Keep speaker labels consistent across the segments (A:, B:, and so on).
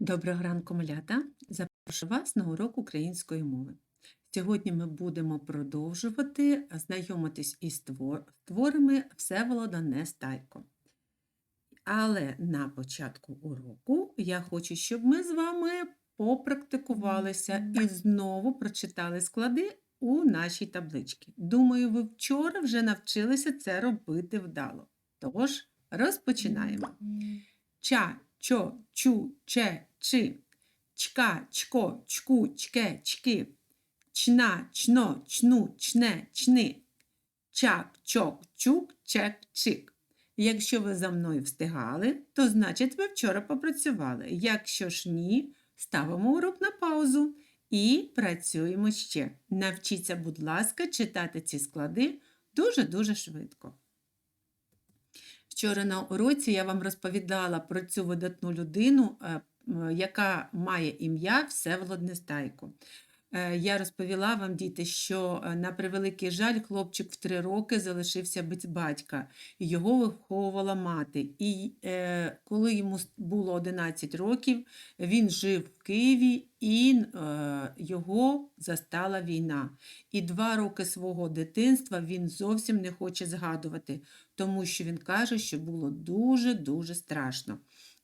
A: Доброго ранку, малята! Запрошую вас на урок української мови. Сьогодні ми будемо продовжувати знайомитись із творами Всеволода Нестайко. Але на початку уроку я хочу, щоб ми з вами попрактикувалися і знову прочитали склади у нашій табличці. Думаю, ви вчора вже навчилися це робити вдало. Тож, розпочинаємо. Ча, чо, чу, че, чи. Чка, чко, чку, чке, чки. Чна, чно, чну, чне, чни. Чак, чок, чук, чек, чик. Якщо ви за мною встигали, то значить ви вчора попрацювали. Якщо ж ні, ставимо урок на паузу і працюємо ще. Навчіться, будь ласка, читати ці склади дуже-дуже швидко. Вчора на уроці я вам розповідала про цю видатну людину, е, яка має ім'я Всеволод Нестайко. Е, Я розповіла вам, діти, що е, на превеликий жаль хлопчик в три роки залишився без батька, його виховувала мати. І е, коли йому було 11 років, він жив в Києві і е, його застала війна. І два роки свого дитинства він зовсім не хоче згадувати, тому що він каже, що було дуже-дуже страшно.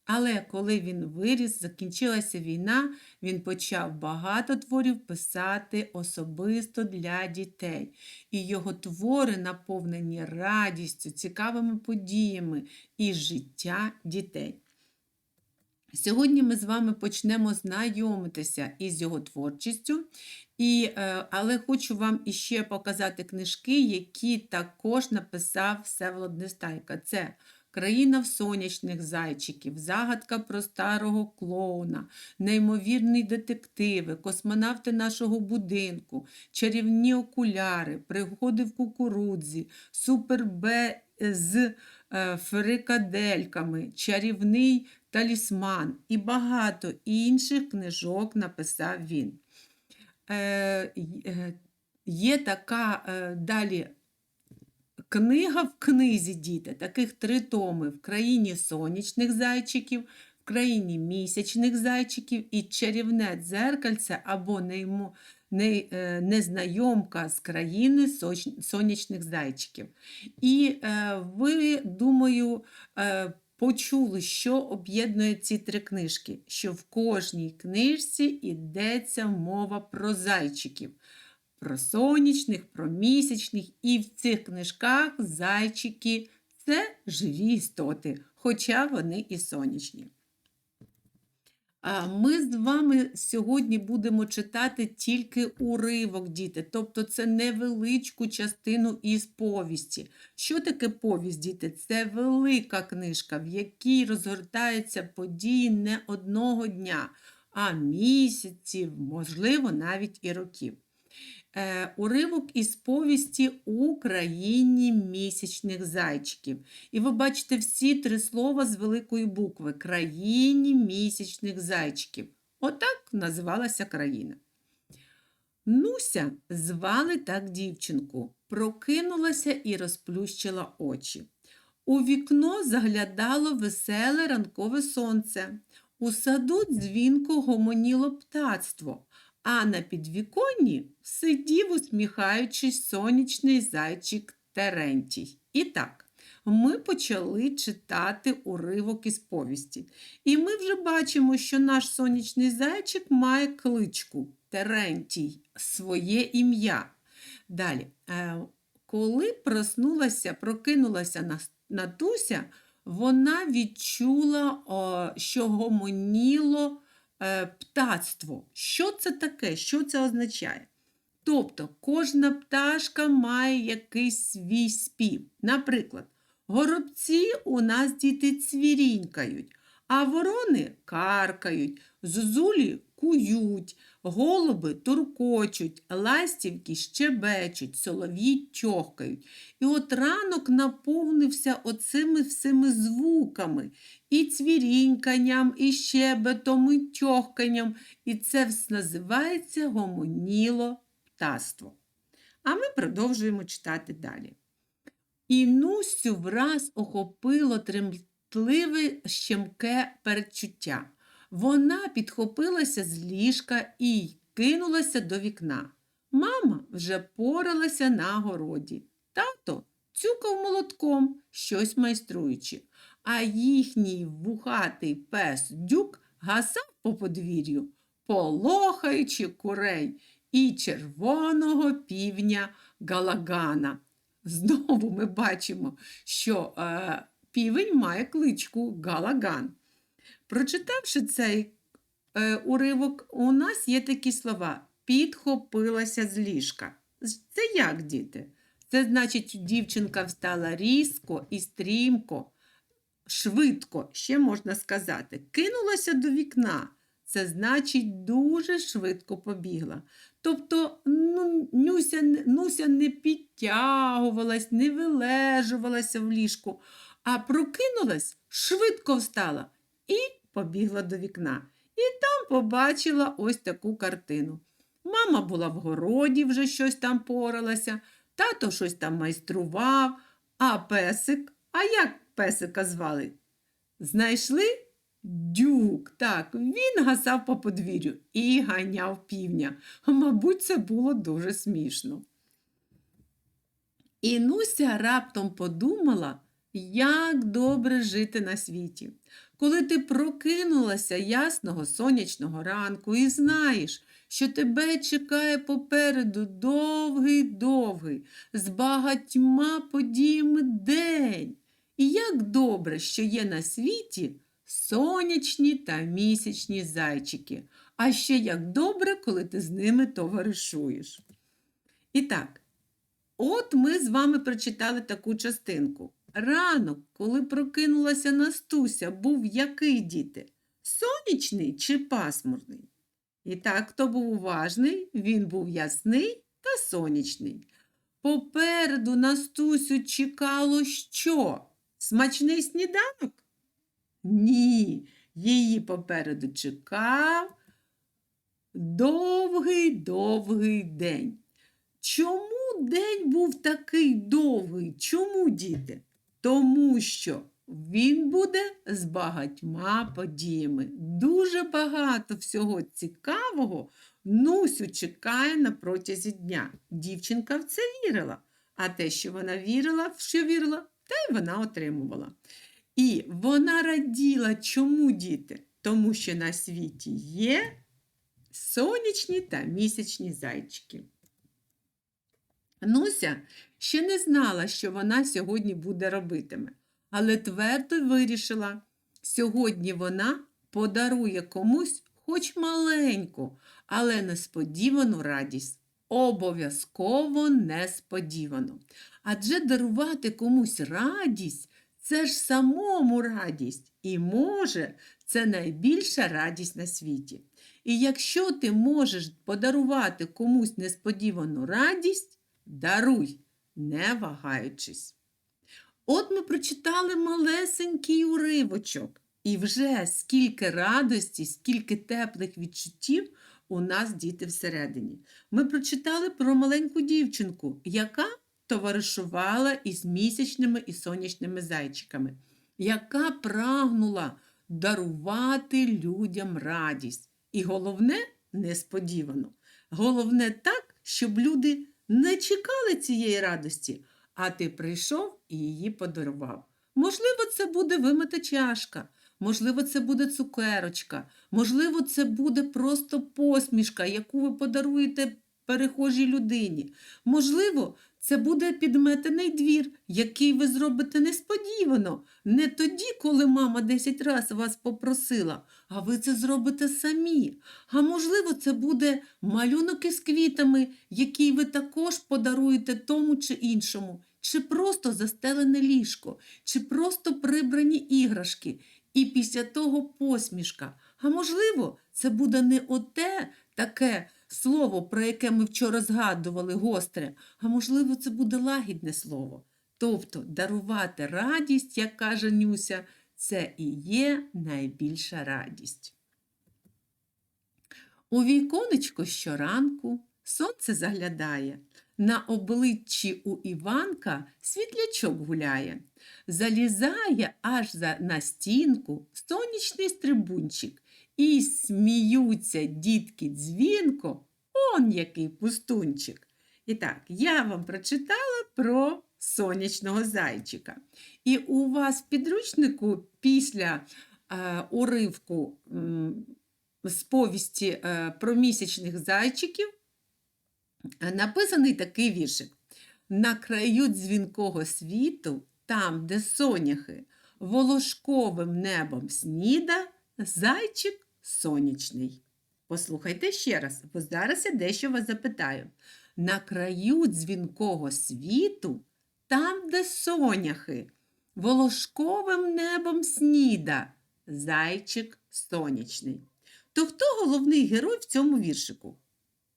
A: Але коли він виріс, закінчилася війна, він почав багато творів писати особисто для дітей. І його твори наповнені радістю, цікавими подіями і життя дітей. Сьогодні ми з вами почнемо знайомитися із його творчістю, і, е, але хочу вам іще показати книжки, які також написав Всеволод Нестайка. Це Країна в сонячних зайчиків, загадка про старого клоуна, неймовірні детективи, космонавти нашого будинку, чарівні окуляри, пригоди в кукурудзі, супер Б з е, фрикадельками, чарівний талісман і багато інших книжок написав він. Е, е, є така е, далі книга в книзі, діти, таких три томи в країні сонячних зайчиків, в країні місячних зайчиків і чарівне дзеркальце або неймо, не, незнайомка з країни сонячних зайчиків. І е, ви, думаю, е, почули, що об'єднує ці три книжки, що в кожній книжці йдеться мова про зайчиків про сонячних, про місячних, і в цих книжках зайчики це живі істоти, хоча вони і сонячні. Ми з вами сьогодні будемо читати тільки уривок, діти, тобто це невеличку частину із повісті. Що таке повість, діти? Це велика книжка, в якій розгортаються події не одного дня, а місяців, можливо, навіть і років уривок із повісті у країні місячних зайчиків. І ви бачите всі три слова з великої букви країні місячних зайчиків. Отак називалася країна. Нуся звали так дівчинку, прокинулася і розплющила очі. У вікно заглядало веселе ранкове сонце. У саду дзвінко гомоніло птацтво, а на підвіконні сидів, усміхаючись, сонячний зайчик Терентій. І так, ми почали читати уривок із повісті. І ми вже бачимо, що наш сонячний зайчик має кличку Терентій, своє ім'я. Далі, е, коли проснулася, прокинулася Натуся, вона відчула, що гомоніло птацтво. Що це таке? Що це означає? Тобто кожна пташка має якийсь свій спів. Наприклад, горобці у нас діти цвірінькають, а ворони каркають, зозулі кують, голуби туркочуть, ластівки щебечуть, солов'ї тьохкають. І от ранок наповнився оцими всіми звуками, і цвіріньканням, і щебетом, і тьохканням. І це все називається гомоніло птаство. А ми продовжуємо читати далі. І Нусю враз охопило тремтливе щемке передчуття. Вона підхопилася з ліжка і кинулася до вікна. Мама вже поралася на городі. Тато цюкав молотком, щось майструючи, а їхній вухатий пес дюк гасав по подвір'ю, полохаючи курей і червоного півня Галагана. Знову ми бачимо, що е, півень має кличку Галаган. Прочитавши цей е, уривок, у нас є такі слова: підхопилася з ліжка. Це як, діти? Це значить, дівчинка встала різко і стрімко, швидко, ще можна сказати, кинулася до вікна. Це значить, дуже швидко побігла. Тобто ну, Нюся, Нуся не підтягувалась, не вилежувалася в ліжку, а прокинулась, швидко встала і побігла до вікна. І там побачила ось таку картину. Мама була в городі, вже щось там поралася, тато щось там майстрував, а песик, а як песика звали? Знайшли? Дюк, так, він гасав по подвір'ю і ганяв півня. Мабуть, це було дуже смішно. І Нуся раптом подумала, як добре жити на світі. Коли ти прокинулася ясного сонячного ранку і знаєш, що тебе чекає попереду довгий-довгий, з багатьма подіями день. І як добре, що є на світі сонячні та місячні зайчики, а ще як добре, коли ти з ними товаришуєш. І так, от ми з вами прочитали таку частинку. Ранок, коли прокинулася Настуся, був який діти? Сонячний чи пасмурний? І так, хто був уважний, він був ясний та сонячний. Попереду Настусю чекало що? Смачний сніданок? Ні, її попереду чекав довгий-довгий день. Чому день був такий довгий? Чому, діти? Тому що він буде з багатьма подіями. Дуже багато всього цікавого Нусю чекає на протязі дня. Дівчинка в це вірила, а те, що вона вірила, в що вірила, те й вона отримувала. І вона раділа, чому діти? Тому що на світі є сонячні та місячні зайчики. Нуся ще не знала, що вона сьогодні буде робитиме, але твердо вирішила, сьогодні вона подарує комусь хоч маленьку, але несподівану радість. Обов'язково несподівано. Адже дарувати комусь радість це ж самому радість, і може, це найбільша радість на світі. І якщо ти можеш подарувати комусь несподівану радість, даруй, не вагаючись. От ми прочитали малесенький уривочок, і вже скільки радості, скільки теплих відчуттів у нас діти всередині. Ми прочитали про маленьку дівчинку, яка товаришувала із місячними і сонячними зайчиками, яка прагнула дарувати людям радість. І головне несподівано. Головне так, щоб люди не чекали цієї радості, а ти прийшов і її подарував. Можливо, це буде вимита чашка, можливо, це буде цукерочка, можливо, це буде просто посмішка, яку ви подаруєте перехожій людині. Можливо, це буде підметений двір, який ви зробите несподівано, не тоді, коли мама 10 разів вас попросила, а ви це зробите самі. А можливо, це буде малюнок із квітами, який ви також подаруєте тому чи іншому, чи просто застелене ліжко, чи просто прибрані іграшки, і після того посмішка. А можливо, це буде не оте таке слово, про яке ми вчора згадували гостре, а можливо, це буде лагідне слово. Тобто дарувати радість, як каже Нюся, це і є найбільша радість. У віконечко щоранку сонце заглядає, на обличчі у Іванка світлячок гуляє, залізає аж за, на стінку сонячний стрибунчик І сміються дітки дзвінко, он який пустунчик. І так, я вам прочитала про сонячного зайчика. І у вас в підручнику після е, уривку м, з повісті е, про місячних зайчиків е, написаний такий віршик. На краю дзвінкого світу, там, де соняхи, волошковим небом сніда, зайчик сонячний. Послухайте ще раз, бо зараз я дещо вас запитаю. На краю дзвінкого світу, там, де соняхи, волошковим небом сніда, зайчик сонячний. То хто головний герой в цьому віршику?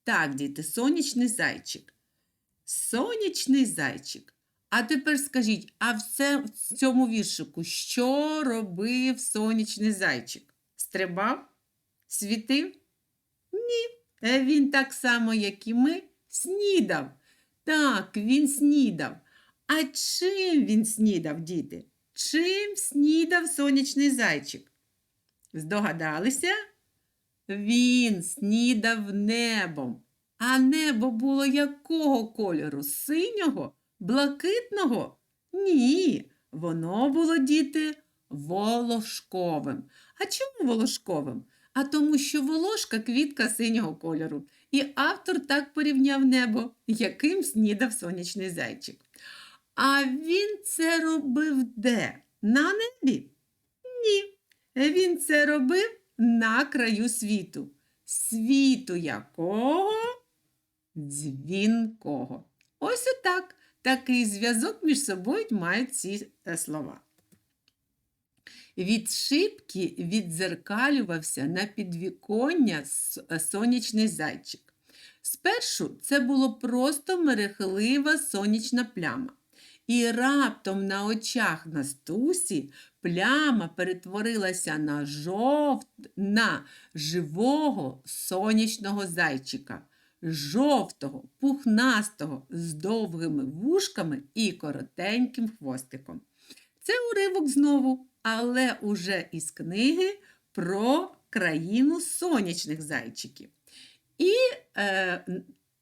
A: Так, діти, сонячний зайчик. Сонячний зайчик. А тепер скажіть, а в цьому віршику що робив сонячний зайчик? Стрибав? Світив? Ні. Е, Він так само, як і ми, снідав. Так, він снідав. А чим він снідав, діти? Чим снідав сонячний зайчик? Здогадалися? Він снідав небом. А небо було якого кольору? Синього? Блакитного? Ні, воно було, діти, волошковим. А чому волошковим? А тому, що волошка квітка синього кольору. І автор так порівняв небо, яким снідав сонячний зайчик. А він це робив де? На небі? Ні. Він це робив на краю світу. Світу якого? Дзвінкого. Ось отак. Такий зв'язок між собою мають ці е, слова. Від шибки віддзеркалювався на підвіконня сонячний зайчик. Спершу це було просто мерехлива сонячна пляма. І раптом на очах Настусі пляма перетворилася на жовт, на живого сонячного зайчика, жовтого, пухнастого, з довгими вушками і коротеньким хвостиком. Це уривок знову, але уже із книги про країну сонячних зайчиків. І е,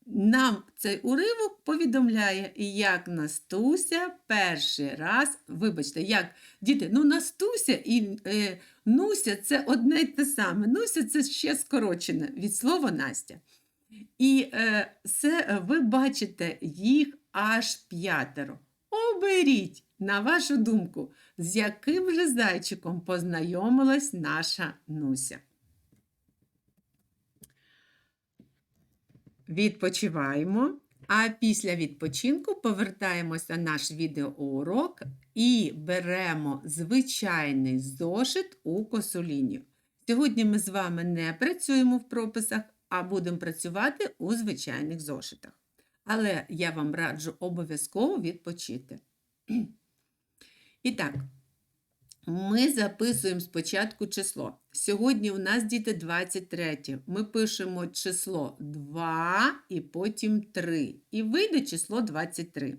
A: нам цей уривок повідомляє, як Настуся перший раз, вибачте, як діти, ну Настуся і е, Нуся це одне й те саме. Нуся це ще скорочене від слова Настя. І е, це ви бачите їх аж п'ятеро. Оберіть, на вашу думку, з яким же зайчиком познайомилась наша Нуся. Відпочиваємо. А після відпочинку повертаємося на наш відеоурок і беремо звичайний зошит у косулінію. Сьогодні ми з вами не працюємо в прописах, а будемо працювати у звичайних зошитах. Але я вам раджу обов'язково відпочити. І так, ми записуємо спочатку число. Сьогодні у нас діти 23. Ми пишемо число 2 і потім 3. І вийде число 23.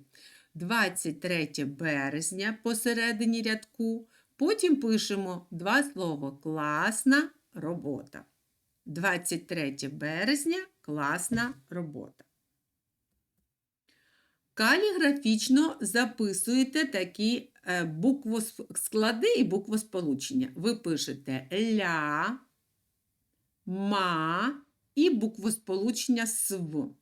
A: 23 березня посередині рядку. Потім пишемо два слова класна робота. 23 березня класна робота. Каліграфічно записуєте такі е, буквосклади і буквосполучення. Ви пишете ля, ма і буквосполучення св.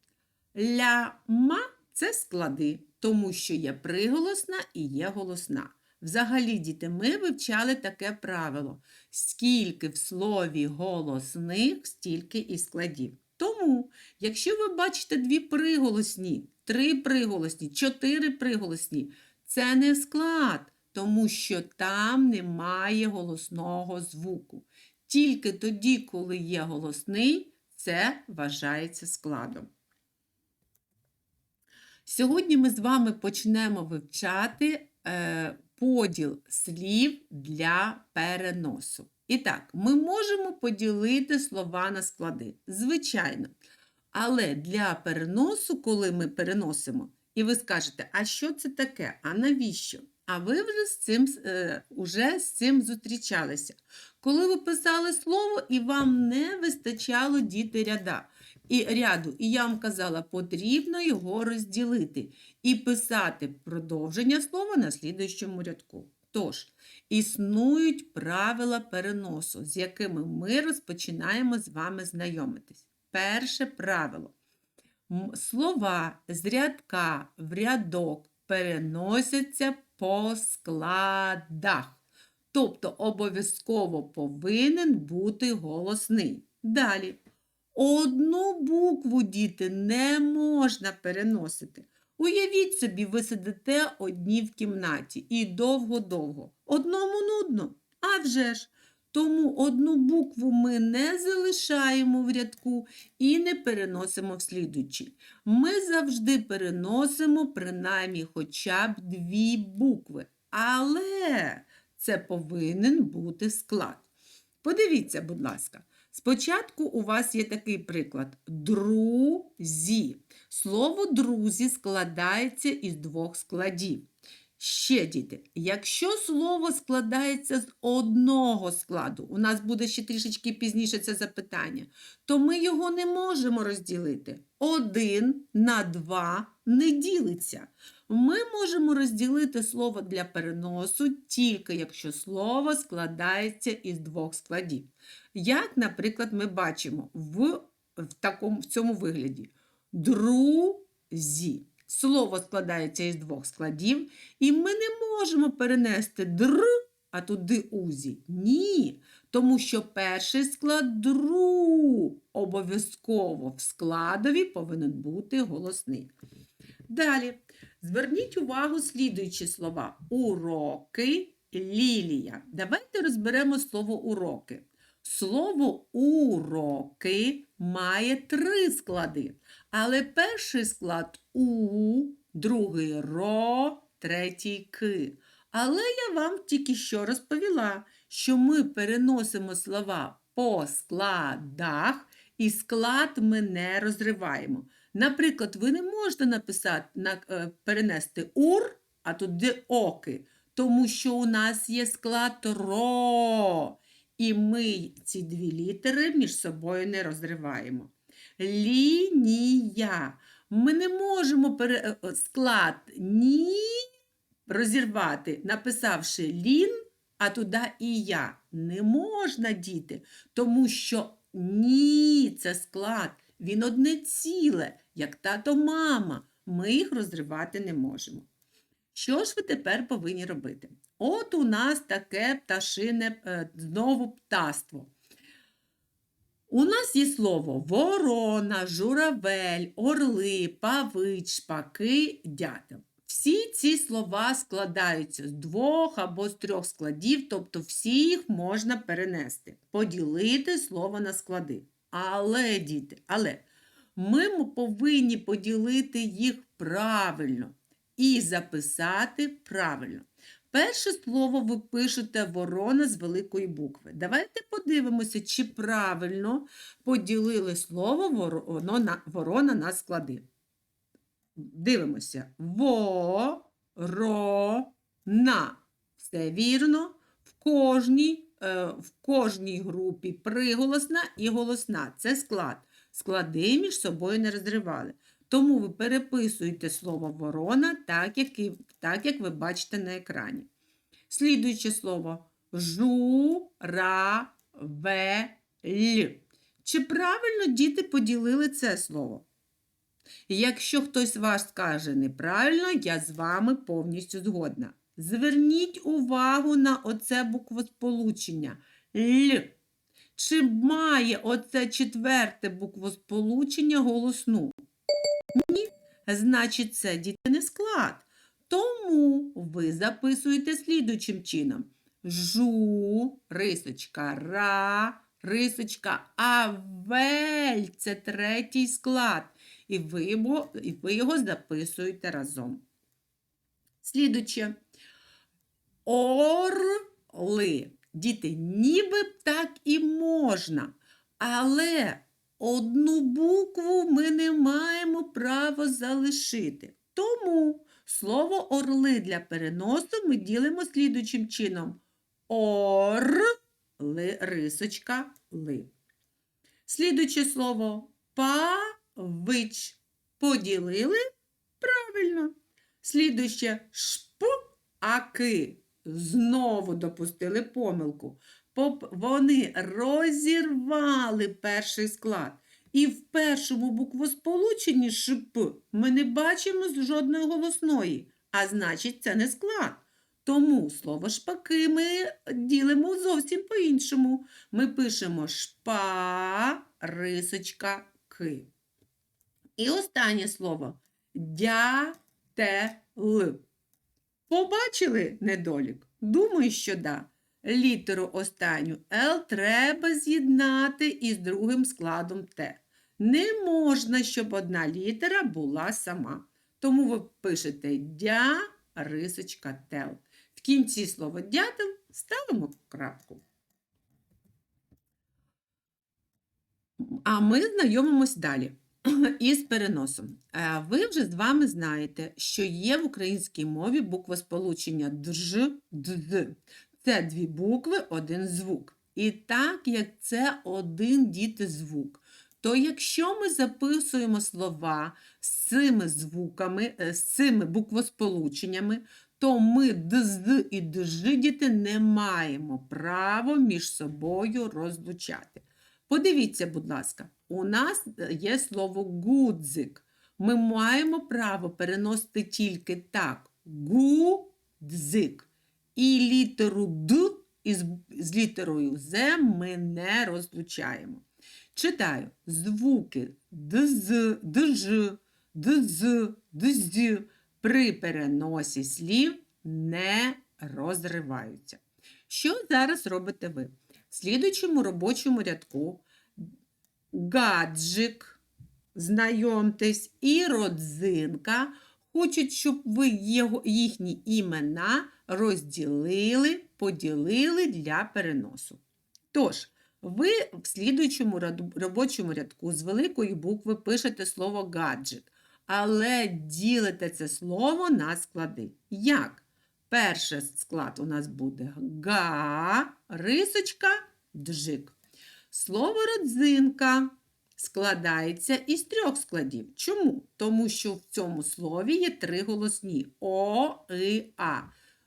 A: Ля, ма це склади, тому що є приголосна і є голосна. Взагалі, діти, ми вивчали таке правило: скільки в слові голосних, стільки і складів. Тому, якщо ви бачите дві приголосні, три приголосні, чотири приголосні, це не склад, тому що там немає голосного звуку. Тільки тоді, коли є голосний, це вважається складом. Сьогодні ми з вами почнемо вивчати е, поділ слів для переносу. І так, ми можемо поділити слова на склади. Звичайно. Але для переносу, коли ми переносимо, і ви скажете, а що це таке? А навіщо? А ви вже з цим, е, уже з цим зустрічалися. Коли ви писали слово і вам не вистачало діти ряда. І ряду, і я вам казала, потрібно його розділити і писати продовження слова на слідуючому рядку. Тож, існують правила переносу, з якими ми розпочинаємо з вами знайомитись. Перше правило. Слова з рядка в рядок переносяться по складах. Тобто обов'язково повинен бути голосний. Далі. Одну букву, діти, не можна переносити. Уявіть собі, ви сидите одні в кімнаті і довго-довго. Одному нудно, а вже ж. Тому одну букву ми не залишаємо в рядку і не переносимо в слідуючий. Ми завжди переносимо принаймні хоча б дві букви. Але це повинен бути склад. Подивіться, будь ласка. Спочатку у вас є такий приклад друзі. Слово друзі складається із двох складів. Ще діти, якщо слово складається з одного складу, у нас буде ще трішечки пізніше це запитання, то ми його не можемо розділити. Один на два не ділиться. Ми можемо розділити слово для переносу тільки якщо слово складається із двох складів. Як, наприклад, ми бачимо в, в, такому, в цьому вигляді друзі. Слово складається із двох складів, і ми не можемо перенести др, а туди узі. Ні. Тому що перший склад дру обов'язково в складові повинен бути голосний. Далі. Зверніть увагу слідуючі слова. Уроки, лілія. Давайте розберемо слово уроки. Слово уроки має три склади. Але перший склад у, другий ро, третій ки. Але я вам тільки що розповіла, що ми переносимо слова по складах, і склад ми не розриваємо. Наприклад, ви не можете написати, на, е, перенести ур, а тут де оки, тому що у нас є склад ро. І ми ці дві літери між собою не розриваємо. Лінія. Ми не можемо пере... е, склад ні розірвати, написавши лін, а туди і я. Не можна, діти, тому що ні, це склад. Він одне ціле, як тато мама. Ми їх розривати не можемо. Що ж ви тепер повинні робити? От у нас таке пташине е, знову птаство. У нас є слово ворона, журавель, орли, павич, шпаки, дятел. Всі ці слова складаються з двох або з трьох складів, тобто всі їх можна перенести, поділити слово на склади. Але, діти, але ми повинні поділити їх правильно і записати правильно. Перше слово ви пишете ворона з великої букви. Давайте подивимося, чи правильно поділили слово ворона на склади. Дивимося. Ворона. Все вірно. В кожній, е, в кожній групі приголосна і голосна. Це склад. Склади між собою не розривали. Тому ви переписуєте слово ворона так, як, так, як ви бачите на екрані. Слідуюче слово журавель. Чи правильно діти поділили це слово? Якщо хтось з вас скаже неправильно, я з вами повністю згодна. Зверніть увагу на оце буквосполучення Л. Чи має оце четверте буквосполучення голосну? Ні. Значить, це діти не склад. Тому ви записуєте слідуючим чином. Жу, рисочка, ра, рисочка, а вель це третій склад. І ви його, і ви його записуєте разом. Слідуче. Орли. Діти, ніби так і можна, але одну букву ми не маємо права залишити. Тому Слово орли для переносу ми ділимо слідуючим чином. Ор, рисочка, ли. Слідуюче слово павич. Поділили правильно. Слідуюче шп, аки. Знову допустили помилку. Вони розірвали перший склад. І в першому буквосполученні шп ми не бачимо жодної голосної, а значить, це не склад. Тому слово шпаки ми ділимо зовсім по-іншому. Ми пишемо шпа, рисочка, ки. І останнє слово дятел. Побачили недолік? Думаю, що да. Літеру останню Л треба з'єднати із другим складом Т. Не можна, щоб одна літера була сама. Тому ви пишете дя, рисочка, тел. В кінці слова дятел ставимо крапку. А ми знайомимось далі із переносом. Е, Ви вже з вами знаєте, що є в українській мові буквосполучення дж, дз. Це дві букви, один звук. І так як це один дітизвук, то якщо ми записуємо слова з цими звуками, е, з цими буквосполученнями, то ми дз і дж не маємо права між собою розлучати. Подивіться, будь ласка, у нас е, є слово гудзик. Ми маємо право переносити тільки так: гудзик. І літеру Д із, з літерою З ми не розлучаємо. Читаю звуки дз, дж, дз, дз при переносі слів не розриваються. Що зараз робите ви? В слідуючому робочому рядку гаджик, знайомтесь, і родзинка хочуть, щоб ви його, їхні імена розділили, поділили для переносу. Тож, ви в слідуючому робочому рядку з великої букви пишете слово гаджик, але ділите це слово на склади. Як? Перший склад у нас буде га, рисочка, джик. Слово родзинка складається із трьох складів. Чому? Тому що в цьому слові є три голосні О, І, А.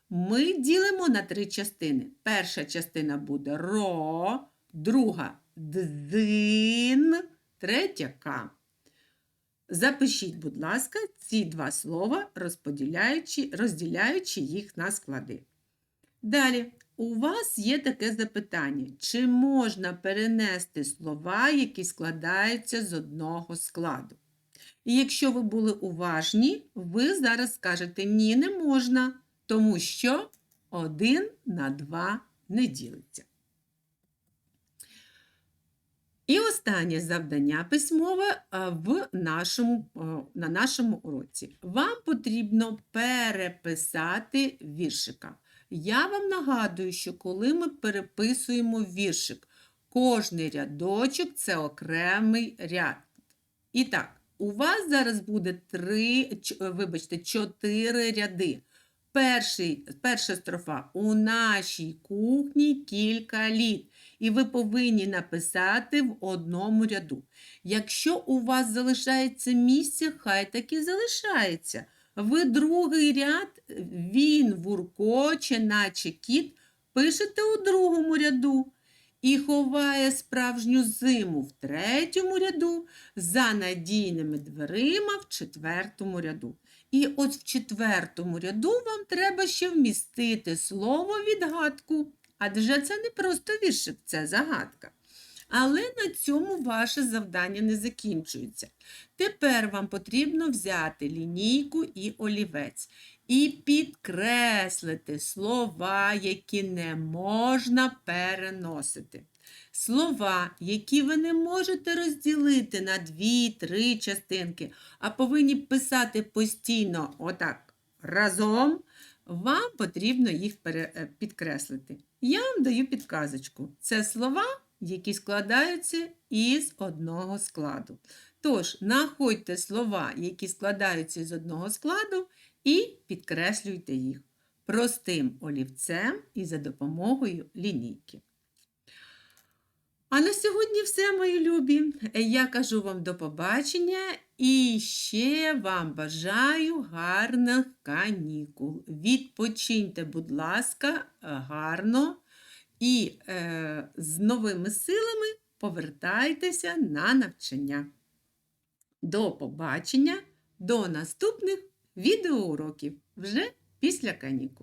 A: Ми ділимо на три частини. Перша частина буде ро, друга дзин, третя К. Запишіть, будь ласка, ці два слова, розподіляючи, розділяючи їх на склади. Далі, у вас є таке запитання: чи можна перенести слова, які складаються з одного складу? І якщо ви були уважні, ви зараз скажете ні, не можна, тому що один на два не ділиться. І останнє завдання письмове в нашому, на нашому уроці. Вам потрібно переписати віршика. Я вам нагадую, що коли ми переписуємо віршик, кожний рядочок це окремий ряд. І так, у вас зараз буде три, вибачте, чотири ряди. Перший, перша строфа у нашій кухні кілька літ. І ви повинні написати в одному ряду. Якщо у вас залишається місце, хай так і залишається. Ви другий ряд, він вуркоче, наче кіт, пишете у другому ряду. І ховає справжню зиму в третьому ряду, за надійними дверима в четвертому ряду. І от в четвертому ряду вам треба ще вмістити слово відгадку. Адже це не просто віршик, це загадка. Але на цьому ваше завдання не закінчується. Тепер вам потрібно взяти лінійку і олівець і підкреслити слова, які не можна переносити. Слова, які ви не можете розділити на дві-три частинки, а повинні писати постійно отак разом, вам потрібно їх е, підкреслити. Я вам даю підказочку. Це слова, які складаються із одного складу. Тож, знаходьте слова, які складаються з одного складу, і підкреслюйте їх простим олівцем і за допомогою лінійки. А на сьогодні все, мої любі. Я кажу вам до побачення і ще вам бажаю гарних канікул. Відпочиньте, будь ласка, гарно і е, з новими силами повертайтеся на навчання. До побачення, до наступних відеоуроків вже після канікул.